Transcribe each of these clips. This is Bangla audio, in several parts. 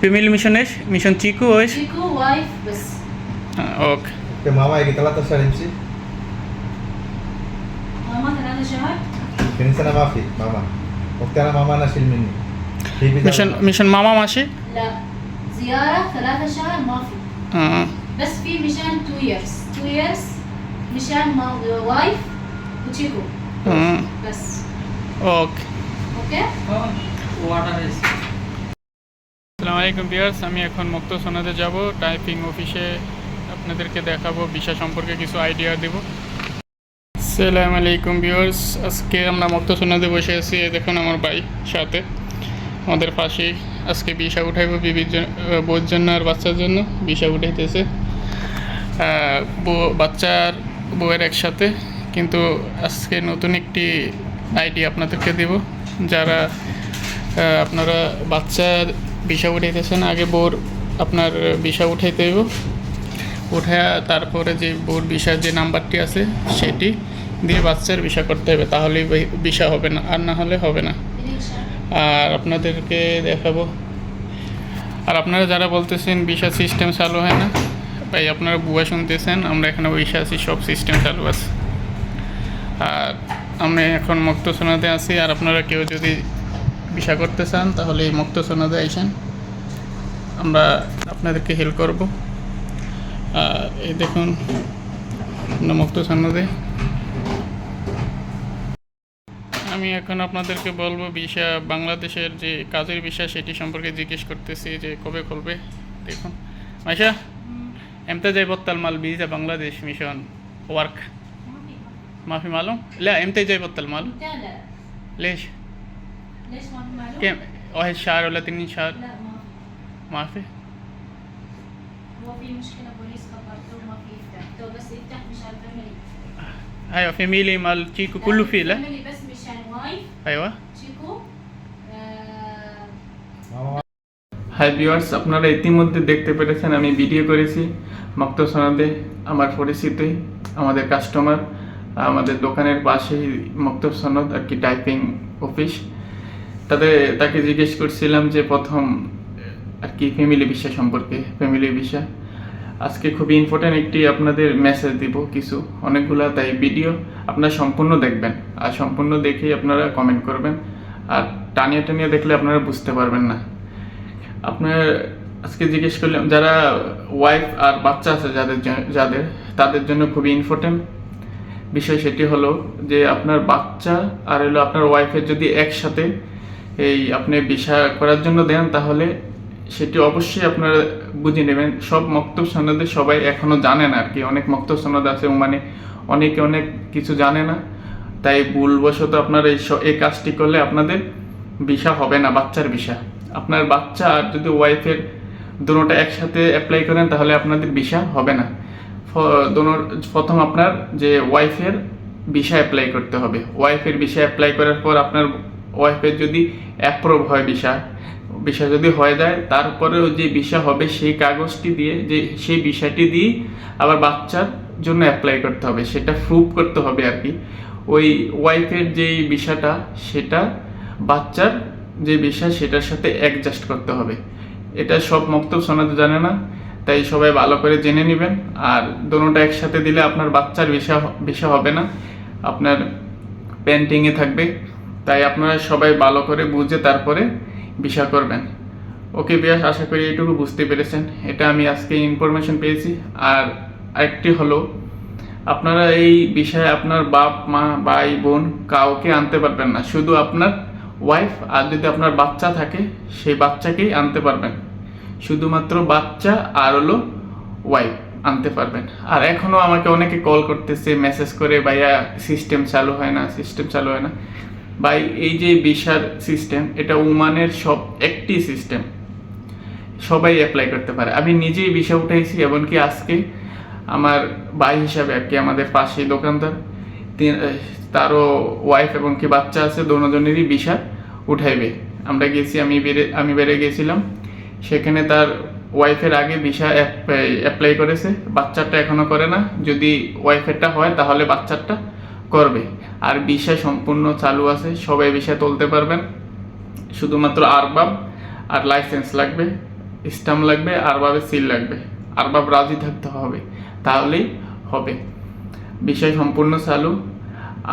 فيميل ميشن ايش؟ ميشن تشيكو وايش؟ شيكو وايف بس آه، اوكي اوكي ماما يجي 13 امشي ماما ثلاثة شهر في سنه ما في ماما وقت انا ماما انا اشيل مني في بداية মিশন মিশন মামা মাসি لا زيارة ثلاثة شهر ما في آه. بس في مشان تو ييرز تو ييرز مشان ما وايف وتشيكو হুম بس ওকে اوكي আসসালামু আলাইকুম ভিউয়ার্স, আমি এখন মুক্ত সোনাতে যাব। টাইপিং অফিসে আপনাদেরকে দেখাবো, ভিসা সম্পর্কে কিছু আইডিয়া দেব। সালাম আলাইকুম ভিউয়ার্স, আজকে আমরা মুক্ত সোনাতে বসে আছি দেখুন আমার ভাই সাথে। আমাদের পাশেই আজকে ভিসা উঠাইবো বিবির বউর জন্য আর বাচ্চার জন্য। ভিসা উঠাইতেছে। বাচ্চার বউয়ের একসাথে। কিন্তু আজকে নতুন একটি আইডি আপনাদেরকে দেব। যারা আপনারা বাচ্চার বিষা উঠাইতেছেন আগে বোর আপনার বিষা উঠাইতে হইব। উঠে তারপরে যে বোর বিষার যে নাম্বারটি আছে, সেটি দিয়ে বাচ্চার বিষা করতে হবে, তাহলেই বিষা হবে না, আর না হলে হবে না। আর আপনাদেরকে দেখাবো। আর আপনারা যারা বলতেছেন ভিসা সিস্টেম চালু হয় না, ভাই আপনারা বুয়া শুনতেছেন, আমরা এখানে বসে আছি, সব সিস্টেম চালু আছে। আর আমরা এখন মুক্ত সোনাতে আছি, আর আপনারা কেউ যদি বিষা করতে চান তাহলে এই মুক্ত সনদে আইসেন। আমরা আপনাদেরকে হেল্প করব। এই দেখুন আমরা মুক্ত সনদে আমি এখন আপনাদেরকে বলব বিশা বাংলাদেশের যে কাজের বিষয় সেটি সম্পর্কে জিজ্ঞেস করতেছি যে কবে খুলবে। দেখুন মাইশা এমতেজাই বত্তাল মাল ভিসা বাংলাদেশ মিশন ওয়ার্ক। মাফি মালুম? লে এমতেজাই বত্তাল মাল। লেশ كم واحد شهر ولا اثنين شهر لا ما في ما في هو في مشكلة بوليس خبرته ما في يفتح تو بس يفتح مشان فاميلي ايوه فاميلي مال تشيكو كله فيه لا فاميلي بس مشان وايف ايوه تشيكو آه মামা হাই ভিউয়ার্স আপনারা ইতিমধ্যে দেখতে পেরেছেন আমি ভিডিও করেছি মক্ত সনাদে আমার পরিচিতি আমাদের কাস্টমার আমাদের দোকানের পাশেই মক্ত সনদ আর কি টাইপিং অফিস তাদের, তাকে জিজ্ঞেস করছিলাম যে প্রথম, আর কি ফ্যামিলি ভিসা সম্পর্কে ফ্যামিলি ভিসা আজকে খুবই ইম্পর্ট্যান্ট একটি আপনাদের মেসেজ দিব কিছু, অনেকগুলা, তাই ভিডিও আপনারা সম্পূর্ণ দেখবেন। আর সম্পূর্ণ দেখেই আপনারা কমেন্ট করবেন। আর টানিয়ে টানিয়ে দেখলে আপনারা বুঝতে পারবেন না। আপনার, আজকে জিজ্ঞেস করলাম, যারা ওয়াইফ আর বাচ্চা আছে যাদের যাদের, তাদের জন্য খুবই ইম্পর্টেন্ট বিষয় সেটি হলো যে আপনার বাচ্চা আর হলো আপনার ওয়াইফের যদি একসাথে এই আপনি বিষা করার জন্য দেন, তাহলে সেটি অবশ্যই আপনারা বুঝে নেবেন। সব মক্তব সনদে সবাই এখনও জানে না আর কি অনেক মক্তব সনদ আছে মানে অনেকে অনেক কিছু জানে না। তাই ভুলবশত আপনার এই এই কাজটি করলে আপনাদের ভিসা হবে না, বাচ্চার ভিসা। আপনার বাচ্চা আর যদি ওয়াইফের দুটোটা একসাথে অ্যাপ্লাই করেন, তাহলে আপনাদের ভিসা হবে না। ফ- দোনো- প্রথম আপনার যে ওয়াইফের ভিসা অ্যাপ্লাই করতে হবে। ওয়াইফের ভিসা অ্যাপ্লাই করার পর আপনার ওয়াইফের যদি অ্যাপ্রুভ হয় ভিসা ভিসা যদি হয়ে যায়, তারপরেও যে ভিসা হবে সেই কাগজটি দিয়ে, যে সেই ভিসাটি দিয়ে আবার বাচ্চার জন্য অ্যাপ্লাই করতে হবে, সেটা প্রুভ করতে হবে আর কি। ওই ওয়াইফের যেই ভিসাটা সেটা বাচ্চার যে বিষয়, সেটার সাথে অ্যাডজাস্ট করতে হবে। এটা সব মক্তব শোনাতে জানে না, তাই সবাই ভালো করে জেনে নেবেন। আর দোনোটা একসাথে দিলে আপনার বাচ্চার বিষয় বিষয় হবে না। আপনার পেন্টিংয়ে থাকবে। তাই আপনারা সবাই ভালো করে বুঝে তারপরে বিষয় করবেন। ওকে বিয়াস, আশা করি এইটুকু বুঝতে পেরেছেন। এটা আমি আজকে ইনফরমেশন পেয়েছি। আর আরেকটি হলো, আপনারা এই বিষয়ে আপনার বাপ, মা, ভাই, বোন কাউকে আনতে পারবেন না। শুধু আপনার ওয়াইফ আর যদি আপনার বাচ্চা থাকে, সেই বাচ্চাকেই আনতে পারবেন। শুধুমাত্র বাচ্চা আর হলো ওয়াইফ আনতে পারবেন। আর এখনও আমাকে অনেকে কল করতেছে মেসেজ করে, ভাইয়া সিস্টেম চালু হয় না সিস্টেম চালু হয় না। ভাই এই যে বিশার সিস্টেম এটা উমানের সব একটি সিস্টেম সবাই অ্যাপ্লাই করতে পারে। আমি নিজেই ভিসা উঠাইছি, এমনকি আজকে আমার ভাই হিসাবে আর কি আমাদের পাশেই দোকানদার তারও ওয়াইফ এবং কি বাচ্চা আছে, দোনোজনেরই ভিসা উঠাইবে। আমরা গেছি, আমি বেড়ে আমি বেড়ে গেছিলাম। সেখানে তার ওয়াইফের আগে ভিসা অ্যাপ্লাই করেছে। বাচ্চারটা এখনও করে না। যদি ওয়াইফেরটা হয়, তাহলে বাচ্চারটা করবে। আর ভিসা সম্পূর্ণ চালু আছে, সবাই ভিসা তুলতে পারবেন। শুধুমাত্র আরবাব আর লাইসেন্স লাগবে, স্টাম্প লাগবে, আরবাবে সিল লাগবে। আরবাব রাজি থাকতে হবে, তাহলেই হবে। বিষয় সম্পূর্ণ চালু।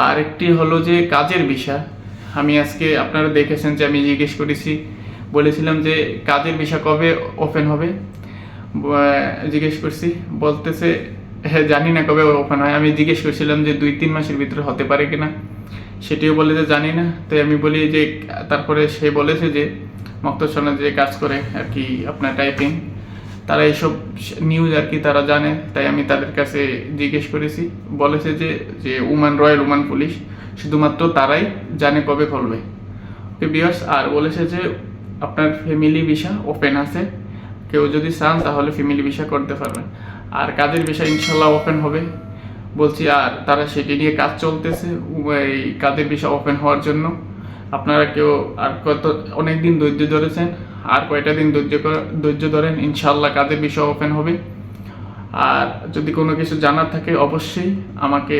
আর একটি হলো যে কাজের বিষয় আমি আজকে আপনারা দেখেছেন যে আমি জিজ্ঞেস করেছি, বলেছিলাম যে কাজের বিষয় কবে ওপেন হবে? জিজ্ঞেস করছি, বলতেছে হ্যাঁ জানি না কবে ওপেন হয়। আমি জিজ্ঞেস করছিলাম যে দুই, তিন মাসের ভিতরে হতে পারে কিনা। সেটিও বলে যে জানি না। তো আমি বলি যে, তারপরে সে বলেছে যে মক্তসনে যে কাজ করে আর কি আপনার টাইপিং তারা এইসব নিউজ আর কি তারা জানে। তাই আমি তাদের কাছে জিজ্ঞেস করেছি। বলেছে যে যে উমান রয়্যাল উমান পুলিশ শুধুমাত্র তারাই জানে কবে খুলবে। ওকে বিয়ার্স আর বলেছে যে, আপনার ফ্যামিলি ভিসা ওপেন আছে। কেউ যদি চান তাহলে ফ্যামিলি ভিসা করতে পারবেন। আর কাজের বিষয় ইনশাল্লাহ ওপেন হবে। বলছি, আর তারা সেটি নিয়ে কাজ চলতেছে এই কাজের বিষয় ওপেন হওয়ার জন্য। আপনারা কেউ আর কত অনেক দিন ধৈর্য ধরেছেন, আর কয়টা দিন ধৈর্য ধৈর্য ধরেন, ইনশাল্লাহ কাজের বিষয় ওপেন হবে। আর যদি কোনো কিছু জানার থাকে, অবশ্যই আমাকে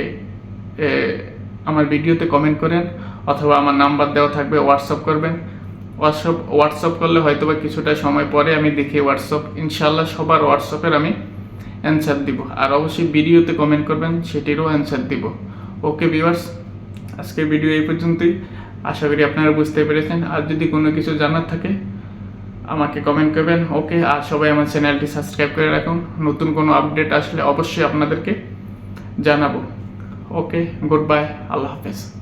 আমার ভিডিওতে কমেন্ট করেন, অথবা আমার নাম্বার দেওয়া থাকবে হোয়াটসঅ্যাপ করবেন। হোয়াটসঅ্যাপ হোয়াটসঅ্যাপ করলে হয়তো বা কিছুটা সময় পরে আমি দেখি হোয়াটসঅ্যাপ ইনশাল্লাহ সবার হোয়াটসঅ্যাপের আমি অ্যান্সার দিব। আর অবশ্যই ভিডিওতে কমেন্ট করবেন, সেটিরও অ্যান্সার দিব। ওকে ভিউয়ার্স আজকের ভিডিও এই পর্যন্তই। আশা করি আপনারা বুঝতে পেরেছেন। আর যদি কোনো কিছু জানার থাকে, আমাকে কমেন্ট করবেন। ওকে আর সবাই আমার চ্যানেলটি সাবস্ক্রাইব করে রাখুন। নতুন কোনো আপডেট আসলে অবশ্যই আপনাদেরকে জানাব। ওকে গুড বাই আল্লাহ হাফেজ।